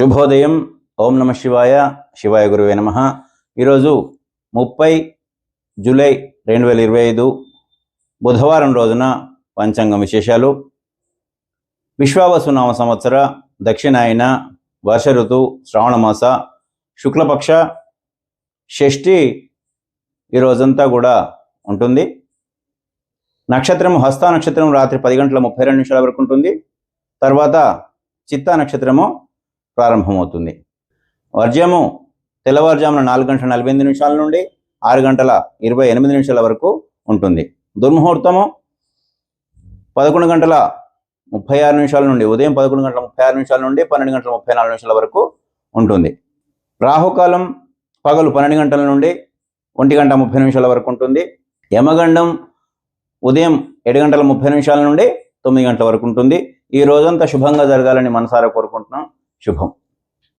శుభోదయం. ఓం నమ శివాయ. శివాయ గురువే నమ. ఈరోజు ముప్పై జూలై రెండు వేల ఇరవై ఐదు బుధవారం రోజున పంచాంగం విశేషాలు. విశ్వావసునామ సంవత్సర దక్షిణాయన వర్ష ఋతు శ్రావణమాస శుక్లపక్ష షష్ఠి ఈ రోజంతా కూడా ఉంటుంది. నక్షత్రం హస్త నక్షత్రం రాత్రి పది గంటల ముప్పై రెండు నిమిషాల వరకు ఉంటుంది. తర్వాత చిత్తా నక్షత్రము ప్రారంభమవుతుంది. వర్జ్యము తెల్లవారుజామున నాలుగు గంటల నలభై ఎనిమిది నిమిషాల నుండి ఆరు గంటల ఇరవై ఎనిమిది నిమిషాల వరకు ఉంటుంది. దుర్ముహూర్తము పదకొండు గంటల ముప్పై ఆరు నిమిషాల నుండి ఉదయం పదకొండు గంటల ముప్పై ఆరు నిమిషాల నుండి పన్నెండు గంటల ముప్పై నాలుగు నిమిషాల వరకు ఉంటుంది. రాహుకాలం పగలు పన్నెండు గంటల నుండి ఒంటి గంట ముప్పై నిమిషాల వరకు ఉంటుంది. యమగండం ఉదయం ఏడు గంటల ముప్పై నిమిషాల నుండి తొమ్మిది గంటల వరకు ఉంటుంది. ఈ రోజంతా శుభంగా జరగాలని మనసారా కోరుకుంటున్నాం. 朱鹏